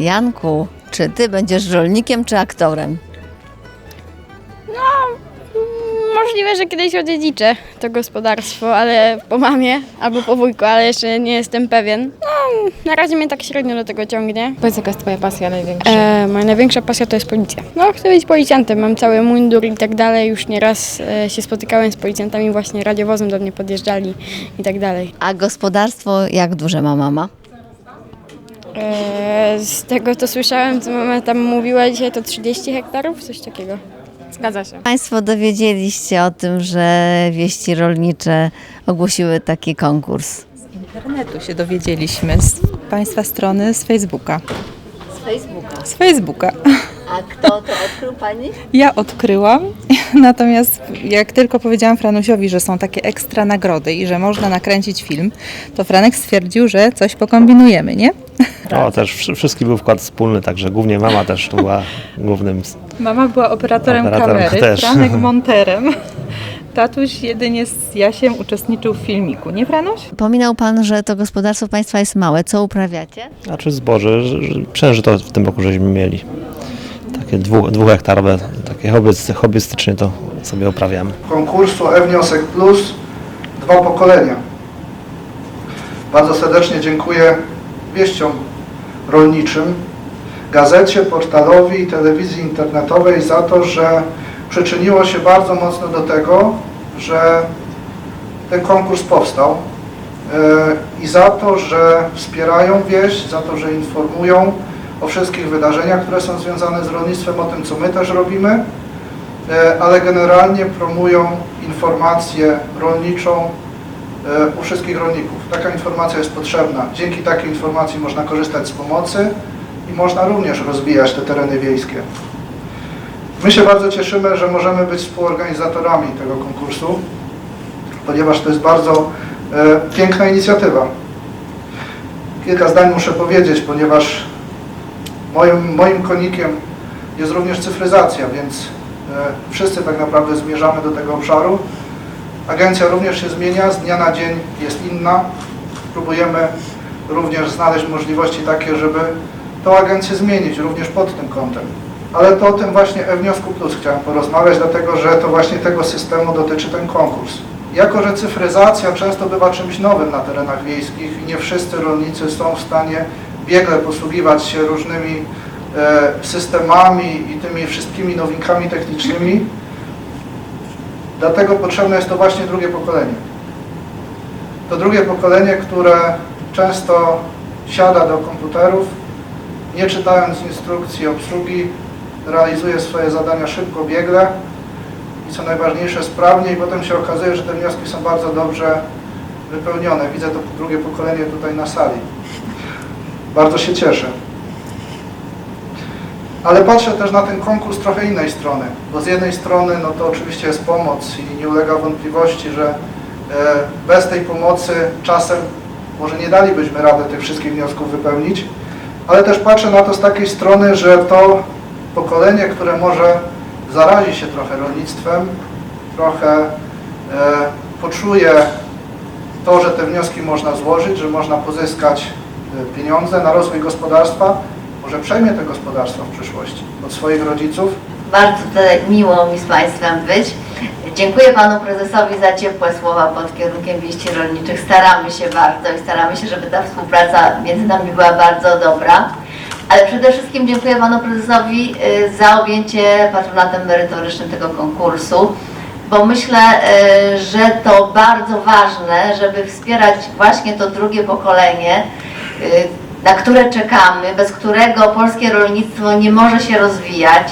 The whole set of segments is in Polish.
Janku, czy ty będziesz rolnikiem czy aktorem? Możliwe, że kiedyś odziedziczę to gospodarstwo, ale po mamie albo po wujku, ale jeszcze nie jestem pewien. No, na razie mnie tak średnio do tego ciągnie. Powiedz, jaka jest twoja pasja największa? E, moja największa pasja to jest policja. No, chcę być policjantem, mam cały mundur i tak dalej. Już nieraz e, się spotykałem z policjantami, właśnie radiowozem do mnie podjeżdżali i tak dalej. A gospodarstwo jak duże ma mama? E, z tego co słyszałem, co mama tam mówiła dzisiaj, to 30 hektarów, coś takiego. Zgadza się. Państwo dowiedzieliście o tym, że wieści rolnicze ogłosiły taki konkurs. internetu się dowiedzieliśmy z Państwa strony z Facebooka. Z Facebooka. Z Facebooka. A kto to odkrył Pani? Ja odkryłam, natomiast jak tylko powiedziałam Franusiowi, że są takie ekstra nagrody i że można nakręcić film, to Franek stwierdził, że coś pokombinujemy, nie? O, też wszy- wszystki był wkład wspólny, także głównie mama też tu była głównym. Mama była operatorem, Operatorem kamery, też. Franek monterem. Tatuś jedynie z Jasiem uczestniczył w filmiku, nie Franuś? Pominął Pan, że to gospodarstwo Państwa jest małe. Co uprawiacie? Znaczy zboże, że- że przęży to w tym roku żeśmy mieli. Takie dwu, dwuhektarowe, takie hobby, hobbystycznie to sobie uprawiamy. konkursu e-wniosek plus dwa pokolenia. Bardzo serdecznie dziękuję wieściom rolniczym, gazecie, portalowi i telewizji internetowej za to, że przyczyniło się bardzo mocno do tego, że ten konkurs powstał e, i za to, że wspierają wieś, za to, że informują o wszystkich wydarzeniach, które są związane z rolnictwem, o tym, co my też robimy e, ale generalnie promują informację rolniczą u wszystkich rolników. Taka informacja jest potrzebna. Dzięki takiej informacji można korzystać z pomocy i można również rozwijać te tereny wiejskie. My się bardzo cieszymy, że możemy być współorganizatorami tego konkursu, ponieważ to jest bardzo e, piękna inicjatywa. Kilka zdań muszę powiedzieć, ponieważ moim, moim konikiem jest również cyfryzacja, więc e, wszyscy tak naprawdę zmierzamy do tego obszaru. Agencja również się zmienia, z dnia na dzień jest inna. Próbujemy również znaleźć możliwości takie, żeby tą agencję zmienić również pod tym kątem. Ale to o tym właśnie e-wniosku plus chciałem porozmawiać, dlatego że to właśnie tego systemu dotyczy ten konkurs. Jako, że cyfryzacja często bywa czymś nowym na terenach wiejskich i nie wszyscy rolnicy są w stanie biegle posługiwać się różnymi e, systemami i tymi wszystkimi nowinkami technicznymi, dlatego potrzebne jest to właśnie drugie pokolenie. To drugie pokolenie, które często siada do komputerów, nie czytając instrukcji obsługi, realizuje swoje zadania szybko, biegle i co najważniejsze sprawnie i potem się okazuje, że te wnioski są bardzo dobrze wypełnione. Widzę to drugie pokolenie tutaj na sali. Bardzo się cieszę. Ale patrzę też na ten konkurs trochę innej strony, bo z jednej strony no to oczywiście jest pomoc i nie ulega wątpliwości, że e, bez tej pomocy czasem może nie dalibyśmy rady tych wszystkich wniosków wypełnić, ale też patrzę na to z takiej strony, że to pokolenie, które może zarazi się trochę rolnictwem, trochę e, poczuje to, że te wnioski można złożyć, że można pozyskać e, pieniądze na rozwój gospodarstwa, może przejmie te gospodarstwo w przyszłości od swoich rodziców. Bardzo miło mi z Państwem być. Dziękuję Panu Prezesowi za ciepłe słowa pod kierunkiem wieści rolniczych. Staramy się bardzo i staramy się, żeby ta współpraca między nami była bardzo dobra. Ale przede wszystkim dziękuję Panu Prezesowi y, za objęcie patronatem merytorycznym tego konkursu, bo myślę, y, że to bardzo ważne, żeby wspierać właśnie to drugie pokolenie, y, na które czekamy, bez którego polskie rolnictwo nie może się rozwijać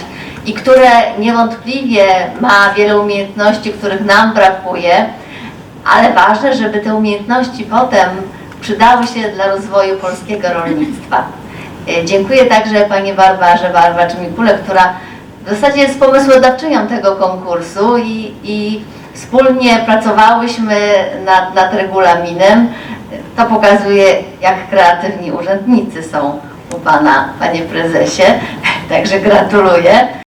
i które niewątpliwie ma wiele umiejętności, których nam brakuje, ale ważne, żeby te umiejętności potem przydały się dla rozwoju polskiego rolnictwa. E, Dziękuję także Pani Barbarze Barbaczy-Mikule, która w zasadzie jest pomysłodawczynią tego konkursu i, i wspólnie pracowałyśmy nad, nad regulaminem. To pokazuje, jak kreatywni urzędnicy są u Pana, Panie Prezesie, także gratuluję.